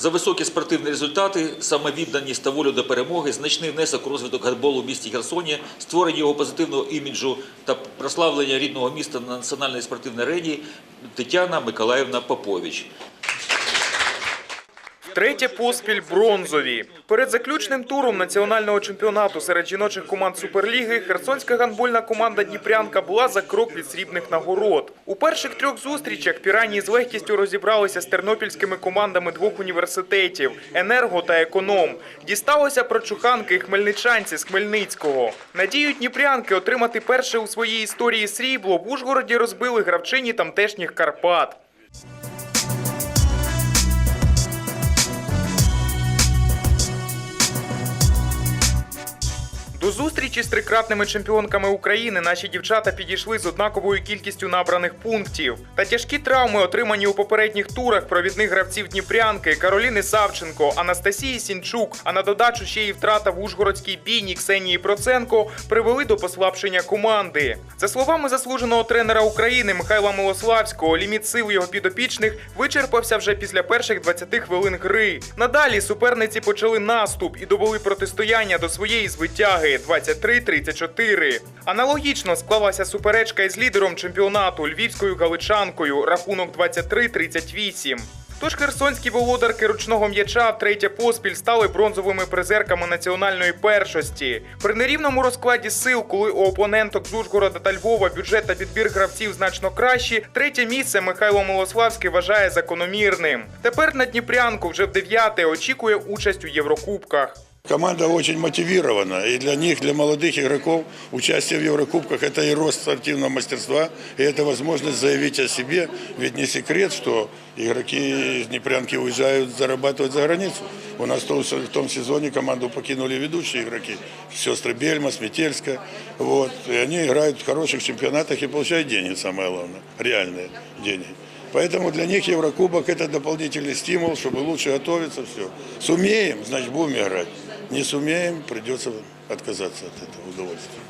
За високі спортивні результати, самовідданість та волю до перемоги, значний внесок у розвиток гандболу в місті Херсоні, створення його позитивного іміджу та прославлення рідного міста на національній спортивній арені Тетяна Миколаївна Попович. Третє поспіль бронзові. Перед заключним туром національного чемпіонату серед жіночих команд Суперліги херсонська гандбольна команда Дніпрянка була за крок від срібних нагород. У перших трьох зустрічах пірані з легкістю розібралися з тернопільськими командами двох університетів Енерго та Економ. Дісталося прочуханки і хмельничанці з Хмельницького. Надію Дніпрянки отримати перше у своїй історії срібло в Ужгороді розбили гравчині тамтешніх Карпат. Зустрічі з трикратними чемпіонками України наші дівчата підійшли з однаковою кількістю набраних пунктів. Та тяжкі травми, отримані у попередніх турах провідних гравців Дніпрянки Кароліни Савченко, Анастасії Сінчук, а на додачу ще й втрата в Ужгородській бійні Ксенії Проценко привели до послабшення команди. За словами заслуженого тренера України Михайла Милославського, ліміт сил його підопічних вичерпався вже після перших 20 хвилин гри. Надалі суперниці почали наступ і довели протистояння до своєї звитяги 23-34. Аналогічно склалася суперечка із лідером чемпіонату львівською галичанкою рахунок 23-38. Тож херсонські володарки ручного м'яча втретє поспіль стали бронзовими призерками національної першості. При нерівному розкладі сил, коли у опоненток з Ужгорода та Львова бюджет та підбір гравців значно кращі, третє місце Михайло Милославський вважає закономірним. Тепер на Дніпрянку вже в дев'яте очікує участь у Єврокубках. Команда очень мотивирована, и для них, для молодых игроков, участие в Еврокубках – это и рост спортивного мастерства, и это возможность заявить о себе. Ведь не секрет, что игроки из Днепрянки уезжают зарабатывать за границу. У нас в том, сезоне команду покинули ведущие игроки, сестры Бельма, Сметельска. Вот. И они играют в хороших чемпионатах и получают деньги, самое главное, реальные деньги. Поэтому для них Еврокубок – это дополнительный стимул, чтобы лучше готовиться, все. Сумеем, значит, будем играть. Не сумеем, придется отказаться от этого удовольствия.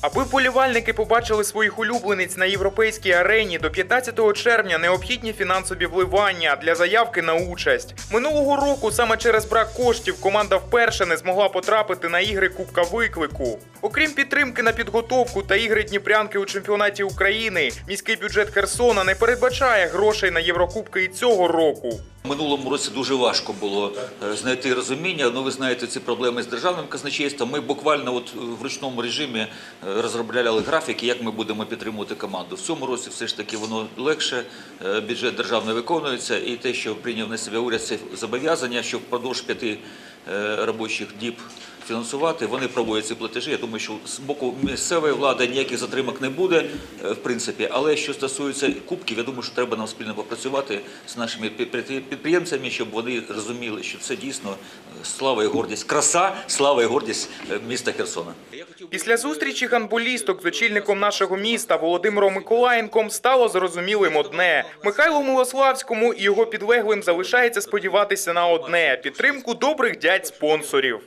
Аби вболівальники побачили своїх улюблениць на європейській арені до 15 червня необхідні фінансові вливання для заявки на участь. Минулого року саме через брак коштів команда вперше не змогла потрапити на ігри Кубка Виклику. Окрім підтримки на підготовку та ігри Дніпрянки у чемпіонаті України, міський бюджет Херсона не передбачає грошей на Єврокубки і цього року. Минулому році дуже важко було е, знайти розуміння. Ну, ви знаєте, ці проблеми з державним казначейством. Ми буквально от е, в ручному режимі е, розробляли графіки, як ми будемо підтримувати команду. В цьому році все ж таки воно легше. Бюджет державний виконується, і те, що прийняв на себе уряд, це зобов'язання, що впродовж п'яти робочих діб фінансувати. Вони проводять ці платежі. Я думаю, що з боку місцевої влади ніяких затримок не буде, е, в принципі. Але що стосується кубків, я думаю, що треба нам спільно попрацювати з нашими підпри- підприємцями, щоб вони розуміли, що це дійсно е, слава і гордість, краса, слава і гордість е, міста Херсона. Після зустрічі гандболісток з очільником нашого міста Володимиром Миколаєнком стало зрозумілим одне: Михайлу Милославському і його підлеглим залишається сподіватися на одне підтримку добрих дядь спонсорів.